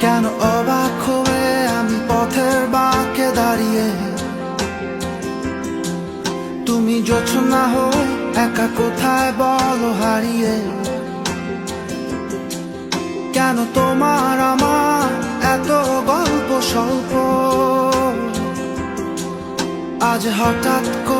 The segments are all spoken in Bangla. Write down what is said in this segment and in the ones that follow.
কেন অবাক হয়ে আমি পথের বাঁকে দাঁড়িয়ে? তুমি না হয়ে একা কোথায় বলো হারিয়ে? কেন তোমার আমার এত গল্প স্বল্প? আজ হঠাৎ করে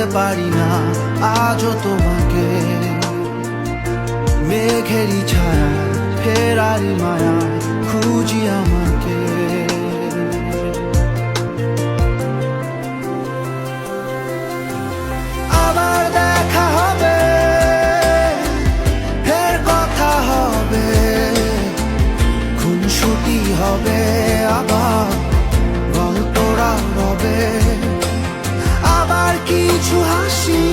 ভুলতে পারি না আজও তোমাকে। মেঘেরই ছায়া ফেরারি মায়া 出好戏